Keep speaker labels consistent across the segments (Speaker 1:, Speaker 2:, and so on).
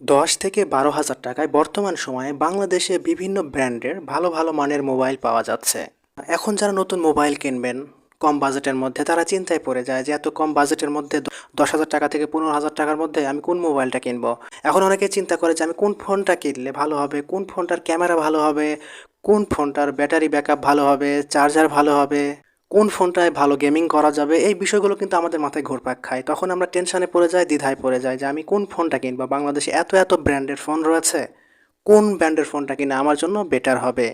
Speaker 1: দশ থেকে বারো হাজার টাকায় বর্তমান সময়ে বাংলাদেশে বিভিন্ন ব্র্যান্ডের ভালো ভালো মানের মোবাইল পাওয়া যাচ্ছে। এখন যারা নতুন মোবাইল কিনবেন, কম বাজেটের মধ্যে তারা চিন্তায় পড়ে যায় যে এত কম বাজেটের মধ্যে দশ হাজার টাকা থেকে পনেরো হাজার টাকার মধ্যে আমি কোন মোবাইলটা কিনবো? এখন অনেকে চিন্তা করে যে আমি কোন ফোনটা কিনলে ভালো হবে, কোন ফোনটার ক্যামেরা ভালো হবে, কোন ফোনটার ব্যাটারি ব্যাকআপ ভালো হবে, চার্জার ভালো হবে। কোন ফোনটায় ভালো গেমিং করা যাবে, এই বিষয়গুলো কিন্তু আমাদের মাথায় ঘুরপাক খায়। তখন আমরা টেনশনে পড়ে যাই, দ্বিধায় পড়ে যাই যে আমি কোন ফোনটা কিনবো? বাংলাদেশে এত এত ব্র্যান্ডের ফোন রয়েছে। কোন ব্র্যান্ডের ফোনটা কিনে আমার জন্য বেটার হবে?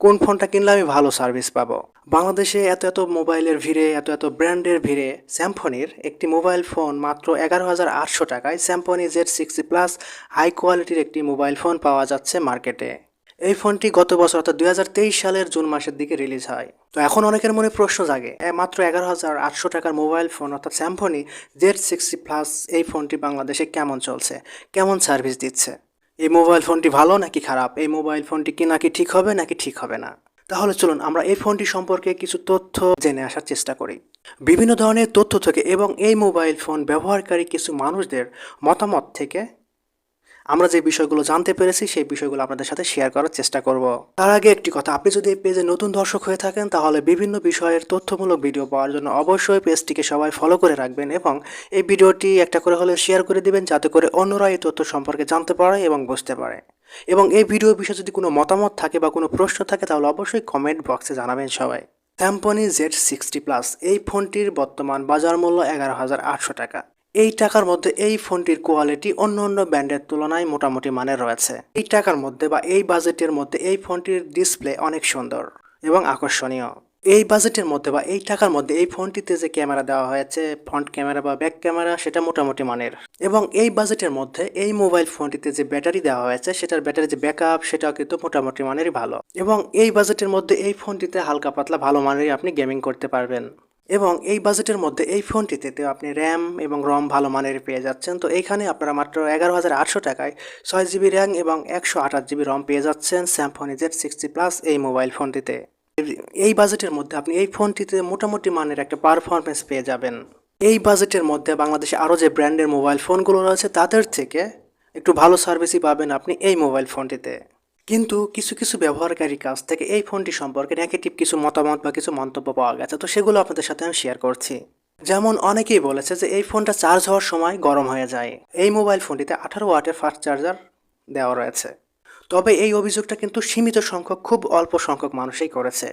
Speaker 1: কোন ফোনটা কিনলে আমি ভালো সার্ভিস পাবো? বাংলাদেশে এত এত মোবাইলের ভিড়ে, এত এত ব্র্যান্ডের ভিড়ে স্যামফোনির একটি মোবাইল ফোন মাত্র এগারো হাজার আটশো টাকায় Symphony Z sixty plus high কোয়ালিটির একটি মোবাইল ফোন পাওয়া যাচ্ছে মার্কেটে এই ফোনটি গত বছর অর্থাৎ দুই হাজার তেইশ সালের জুন মাসের দিকে রিলিজ হয়। তো এখন অনেকের মনে প্রশ্ন জাগে মাত্র এগারো হাজার আটশো টাকার মোবাইল ফোন অর্থাৎ স্যামফোনি জেড সিক্সটি প্লাস এই ফোনটি বাংলাদেশে কেমন চলছে? কেমন সার্ভিস দিচ্ছে? এই মোবাইল ফোনটি ভালো নাকি খারাপ? এই মোবাইল ফোনটি কি নাকি ঠিক হবে নাকি ঠিক হবে না? তাহলে চলুন আমরা এই ফোনটি সম্পর্কে কিছু তথ্য জেনে আসার চেষ্টা করি। বিভিন্ন ধরনের তথ্য থেকে এবং এই মোবাইল ফোন ব্যবহারকারী কিছু মানুষদের মতামত থেকে আমরা যে বিষয়গুলো জানতে পেরেছি, সেই বিষয়গুলো আপনাদের সাথে শেয়ার করার চেষ্টা করব। তার আগে একটি কথা, আপনি যদি এই পেজে নতুন দর্শক হয়ে থাকেন, তাহলে বিভিন্ন বিষয়ের তথ্যমূলক ভিডিও পাওয়ার জন্য অবশ্যই পেজটিকে সবাই ফলো করে রাখবেন এবং এই ভিডিওটি একটা করে হলে শেয়ার করে দিবেন, যাতে করে অন্যরা এই তথ্য সম্পর্কে জানতে পারে এবং বুঝতে পারে। এবং এই ভিডিও বিষয়ে যদি কোনো মতামত থাকে বা কোনো প্রশ্ন থাকে, তাহলে অবশ্যই কমেন্ট বক্সে জানাবেন সবাই। স্যাম্পনি জেড সিক্সটি প্লাস এই ফোনটির বর্তমান বাজার মূল্য এগারো হাজার আটশো টাকা। এই টাকার মধ্যে এই ফোনটির কোয়ালিটি অন্য অন্য ব্র্যান্ডের তুলনায় মোটামুটি মানের রয়েছে। এই টাকার মধ্যে বা এই বাজেটের মধ্যে এই ফোনটির ডিসপ্লে অনেক সুন্দর এবং আকর্ষণীয়। এই বাজেটের মধ্যে বা এই টাকার মধ্যে এই ফোনটিতে যে ক্যামেরা দেওয়া হয়েছে ফ্রন্ট ক্যামেরা বা ব্যাক ক্যামেরা সেটা মোটামুটি মানের। এবং এই বাজেটের মধ্যে এই মোবাইল ফোনটিতে যে ব্যাটারি দেওয়া হয়েছে, সেটার ব্যাটারি যে ব্যাকআপ সেটাও কিন্তু মোটামুটি মানেরই ভালো। এবং এই বাজেটের মধ্যে এই ফোনটিতে হালকা পাতলা ভালো মানেরই আপনি গেমিং করতে পারবেন। এবং এই বাজেটের মধ্যে এই ফোনটিতে আপনি র্যাম এবং রম ভালো মানের পেয়ে যাচ্ছেন। তো এইখানে আপনারা মাত্র এগারো হাজার আটশো টাকায় ছয় জিবি র্যাম এবং একশো আঠাশ জিবি রম পেয়ে যাচ্ছেন স্যামফোনি জেড সিক্সটি প্লাস এই মোবাইল ফোনটিতে। এই বাজেটের মধ্যে আপনি এই ফোনটিতে মোটামুটি মানের একটা পারফরমেন্স পেয়ে যাবেন। এই বাজেটের মধ্যে বাংলাদেশে আরও যে ব্র্যান্ডের মোবাইল ফোনগুলো রয়েছে, তাদের থেকে একটু ভালো সার্ভিসই পাবেন আপনি এই মোবাইল ফোনটিতে। কিন্তু কিছু কিছু ব্যবহারকারীর কাছ থেকে এই ফোনটি সম্পর্কে নেগেটিভ কিছু মতামত বা কিছু মন্তব্য পাওয়া গেছে। তো সেগুলো আপনাদের সাথে আমি শেয়ার করছি। যেমন অনেকেই বলেছে যে এই ফোনটা চার্জ হওয়ার সময় গরম হয়ে যায়। এই মোবাইল ফোনটিতে আঠারো ওয়াটের ফাস্ট চার্জার দেওয়া রয়েছে। তবে এই অভিযোগটা কিন্তু সীমিত সংখ্যক, খুব অল্প সংখ্যক মানুষই করেছে।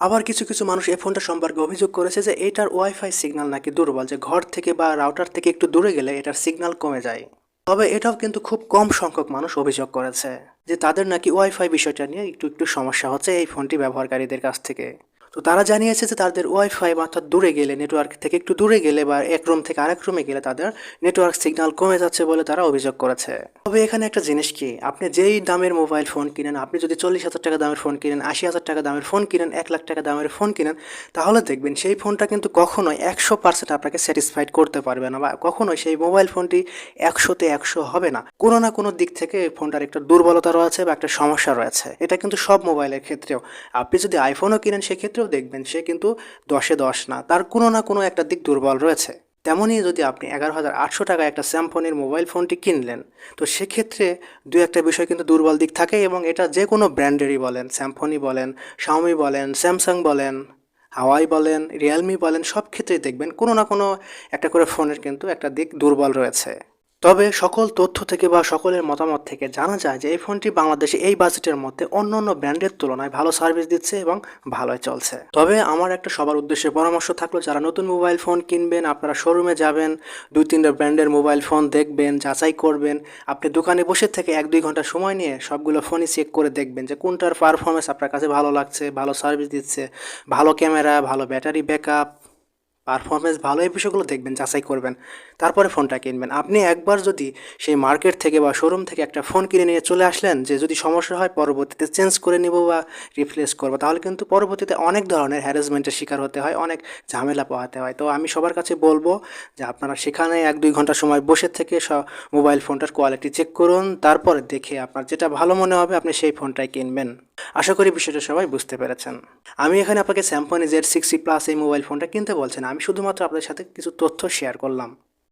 Speaker 1: আবার কিছু কিছু মানুষ এই ফোনটা সম্পর্কে অভিযোগ করেছে যে এটার ওয়াইফাই সিগন্যাল নাকি দুর্বল, যে ঘর থেকে বা রাউটার থেকে একটু দূরে গেলে এটার সিগন্যাল কমে যায়। তবে এটাও কিন্তু খুব কম সংখ্যক মানুষ অভিযোগ করেছে যে তাদের নাকি ওয়াইফাই বিষয়টা নিয়ে একটু একটু সমস্যা হচ্ছে এই ফোনটি ব্যবহারকারীদের কাছ থেকে। তো তারা জানিয়েছে যে তাদের ওয়াইফাই অর্থাৎ দূরে গেলে নেটওয়ার্ক থেকে একটু দূরে গেলে বা এক রুম থেকে আরেক রুমে গেলে তাদের নেটওয়ার্ক সিগন্যাল কমে যাচ্ছে বলে তারা অভিযোগ করেছে। তবে এখানে একটা জিনিস কি? আপনি যেই দামের মোবাইল ফোন কিনেন, আপনি যদি চল্লিশ হাজার টাকা দামের ফোন কিনেন, আশি হাজার টাকা দামের ফোন কিনেন, এক লাখ টাকা দামের ফোন কিনেন, তাহলে দেখবেন সেই ফোনটা কিন্তু কখনোই একশো পার্সেন্ট আপনাকে স্যাটিসফাইড করতে পারবে না বা কখনোই সেই মোবাইল ফোনটি একশোতে একশো হবে না। কোনো না কোনো দিক থেকে ফোনটার একটা দুর্বলতা রয়েছে বা একটা সমস্যা রয়েছে। এটা কিন্তু সব মোবাইলের ক্ষেত্রেও। আপনি যদি আইফোনও কিনেন সেক্ষেত্রেও দেখবেন সে কিন্তু দশে দশ না, তার কোনো না কোনো একটা দিক দুর্বল রয়েছে। তেমনই যদি আপনি এগারো হাজার আটশো টাকায় একটা স্যামফোনের মোবাইল ফোনটি কিনলেন, তো সেক্ষেত্রে দু একটা বিষয় কিন্তু দুর্বল দিক থাকে এবং এটা যে কোনো ব্র্যান্ডেরই বলেন স্যামফোনই বলেন শাওমি বলেন স্যামসাং বলেন হাওয়াই বলেন রিয়েলমি বলেন, সব ক্ষেত্রেই দেখবেন কোনো না কোনো একটা করে ফোনের কিন্তু একটা দিক দুর্বল রয়েছে। তবে সকল তথ্য থেকে বা সকলের মতামত থেকে জানা যায় যে এই ফোনটি বাংলাদেশে এই বাজেটের মধ্যে অন্য অন্য ব্র্যান্ডের তুলনায় ভালো সার্ভিস দিচ্ছে এবং ভালোই চলছে। তবে আমার একটা সবার উদ্দেশ্যে পরামর্শ থাকল, যারা নতুন মোবাইল ফোন কিনবেন, আপনারা শোরুমে যাবেন, দুই তিনটা ব্র্যান্ডের মোবাইল ফোন দেখবেন, যাচাই করবেন, আপনি দোকানে বসে থেকে এক দুই ঘণ্টা সময় নিয়ে সবগুলো ফোনই চেক করে দেখবেন যে কোনটার পারফরমেন্স আপনার কাছে ভালো লাগছে, ভালো সার্ভিস দিচ্ছে, ভালো ক্যামেরা, ভালো ব্যাটারি ব্যাকআপ পারফরমেন্স ভালো এই বিষয়গুলো দেখবেন, যাচাই করবেন। তারপরে ফোনটা কিনবেন। আপনি একবার যদি সেই মার্কেট থেকে বা শোরুম থেকে একটা ফোন কিনে নিয়ে চলে আসলেন, যে যদি সমস্যা হয় পরবর্তীতে চেঞ্জ করে নিব বা রিপ্লেস করব, তাহলে কিন্তু পরবর্তীতে অনেক ধরনের হ্যারাসমেন্টের শিকার হতে হয়, অনেক ঝামেলা পোহাতে হয়। তো আমি সবার কাছে বলব যে আপনারা সেখানে এক দুই ঘণ্টা সময় বসে থেকে মোবাইল ফোনটার কোয়ালিটি চেক করুন, তারপরে দেখে আপনার যেটা ভালো মনে হবে আপনি সেই ফোনটাই কিনবেন। আশা করি বিষয়টা সবাই বুঝতে পেরেছেন। আমি এখানে আপনাকে স্যামসং জেড সিক্সটি প্লাস এই মোবাইল ফোনটা কিনতে বলছেন আমি শুধুমাত্র আপনাদের সাথে কিছু তথ্য শেয়ার করলাম।